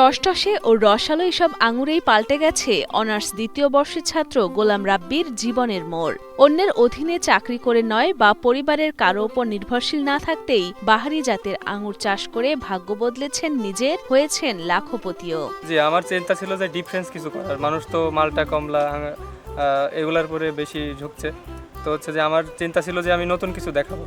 টসটসে ও রসালো এসব আঙুরেই পাল্টে গেছে অনার্স দ্বিতীয় বর্ষের ছাত্র গোলাম রাব্বির জীবনের মোড়। অন্যের অধীনে চাকরি করে নয় বা পরিবারের কারও ওপর নির্ভরশীল না থাকতেই বাহারি জাতের আঙুর চাষ করে ভাগ্য বদলেছেন নিজের, হয়েছেন লাখপতিও। জি, আমার চিন্তা ছিল যে ডিফারেন্স কিছু করার। মানুষ তো মালটা, কমলা এগুলার পরে বেশি ঝুঁকছে। তো হচ্ছে যে আমার চিন্তা ছিল যে আমি নতুন কিছু দেখাবো।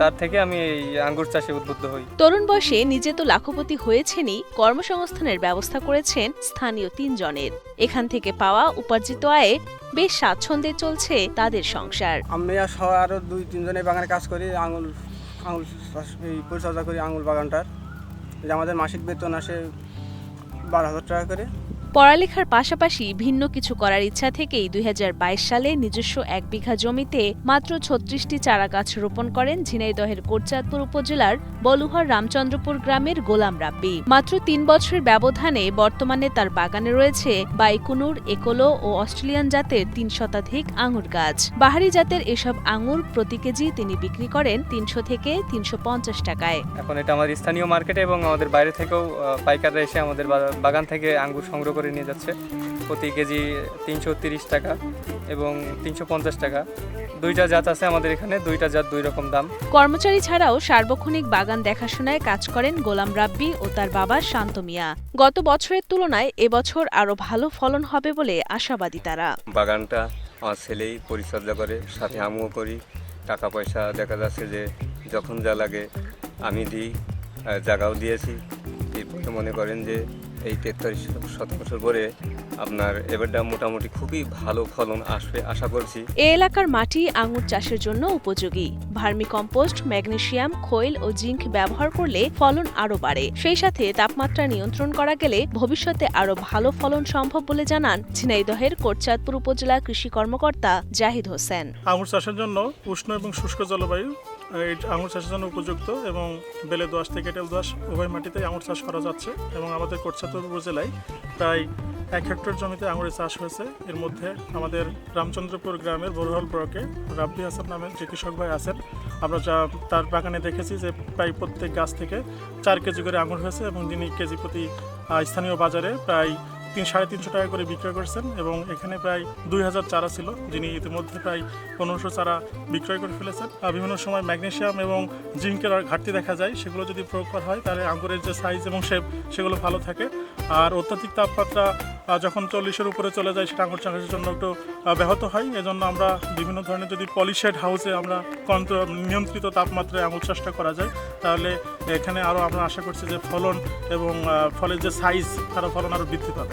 তার থেকে আমি এই আঙ্গুর চাষে উদ্বুদ্ধ হই। তরুণ বয়সে নিজে তো লাখপতি হয়েছেনই কর্মসংস্থানের ব্যবস্থা করেছেন স্থানীয় তিনজনের। এখান থেকে পাওয়া উপার্জিত আয়ে বেশ স্বাচ্ছন্দ্যে চলছে তাদের সংসার। আমি আর দুই তিনজনে বাগানে কাজ করি আঙুল আঙুল এই পরিচর্যা করি আঙুল বাগানটার। যে আমাদের মাসিক বেতন আসে বারো হাজার টাকা করে। পড়ালেখার পাশাপাশি ভিন্ন কিছু করার ইচ্ছা থেকেই দুই হাজার বাইশ সালে নিজস্ব এক বিঘা জমিতে মাত্র ছত্রিশটি চারা গাছ রোপণ করেন ঝিনাইদহের কোটচাঁদপুর উপজেলার বলুহার রামচন্দ্রপুর গ্রামের গোলাম রাব্বি। মাত্র তিন বছরের ব্যবধানে বর্তমানে তার বাগানে রয়েছে বাইকুনুর, একোলো ও অস্ট্রেলিয়ান জাতের তিন শতাধিক আঙুর গাছ। বাহারি জাতের এসব আঙুর প্রতি কেজি তিনি বিক্রি করেন তিনশো থেকে তিনশো পঞ্চাশ টাকায়। এখন এটা আমাদের স্থানীয় মার্কেটে এবং আমাদের বাইরে থেকেও পাইকাররা এসে আমাদের বাগান থেকে আঙ্গুর সংগ্রহ করে নিয়ে যাচ্ছে। প্রতি কেজি তিনশো তিরিশ টাকা এবং তিনশো পঞ্চাশ টাকা। দুইটা জাত আছে আমাদের এখানে দুইটা জাত দুই রকম দাম। কর্মচারী ছাড়াও সার্বক্ষণিক বাগান দেখাশোনায় কাজ করেন গোলাম রাব্বি ও তার বাবা শান্ত মিয়া। গত বছরের তুলনায় এবছর আরও ভালো ফলন হবে বলে আশাবাদী তারা। বাগানটা আমার ছেলেই পরিচর্যা করে সাথে আমিও করি। টাকা পয়সা দেখা যাচ্ছে যে যখন যা লাগে আমি দিই জায়গাও দিয়েছি। এরপরে মনে করেন যে এই তেতাল্লিশ শতাংশ পরে আপনার এবারটা মোটামুটি খুবই ভালো ফলন আসবে আশা করছি। এ এলাকার মাটি আঙুর চাষের জন্য উপযোগী। ভার্মি কম্পোস্ট ম্যাগনেসিয়াম খৈল ও জিঙ্ক ব্যবহার করলে ফলন আরও বাড়ে। সেই সাথে তাপমাত্রা নিয়ন্ত্রণ করা গেলে ভবিষ্যতে আরও ভালো ফলন সম্ভব বলে জানান ঝিনাইদহের কোটচাঁদপুর উপজেলা কৃষি কর্মকর্তা জাহিদ হোসেন। আঙুর চাষের জন্য উষ্ণ এবং শুষ্ক জলবায়ু এই আঙুর চাষের জন্য উপযুক্ত এবং বেলে দোয়াশ থেকে এঁটেল দোয়াশ উভয় মাটিতে আঙুর চাষ করা যাচ্ছে এবং আমাদের কোটচাঁদপুর উপজেলায় প্রায় এক হেক্টর জমিতে আঙুরের চাষ হয়েছে। এর মধ্যে আমাদের রামচন্দ্রপুর গ্রামের বরহল ব্লকে রাব্বি হাসান নামের যে কৃষক ভাই আছেন, আমরা যা তার বাগানে দেখেছি যে প্রায় প্রত্যেক গাছ থেকে চার কেজি করে আঙুর হয়েছে এবং যিনি কেজি প্রতি স্থানীয় বাজারে প্রায় তিন, সাড়ে তিনশো টাকা করে বিক্রয় করছেন এবং এখানে প্রায় দুই হাজার চারা ছিল, যিনি ইতিমধ্যে প্রায় পনেরোশো চারা বিক্রয় করে ফেলেছেন। বিভিন্ন সময় ম্যাগনেশিয়াম এবং জিঙ্কের ঘাটতি দেখা যায়, সেগুলো যদি প্রয়োগ করা হয়, তাহলে আঙ্গুরের যে সাইজ এবং শেপ সেগুলো ভালো থাকে। আর অত্যাধিক তাপমাত্রা যখন চল্লিশের উপরে চলে যায়, সেটা আঙুর চাষের জন্য একটু ব্যাহত হয়। এজন্য আমরা বিভিন্ন ধরনের যদি পলিশেড হাউসে আমরা নিয়ন্ত্রিত তাপমাত্রায় আঙুর চাষটা করা যায়, তাহলে এখানে আরও আমরা আশা করছি যে ফলন এবং ফলের যে সাইজ তারা ফলন আরও বৃদ্ধি পাবে।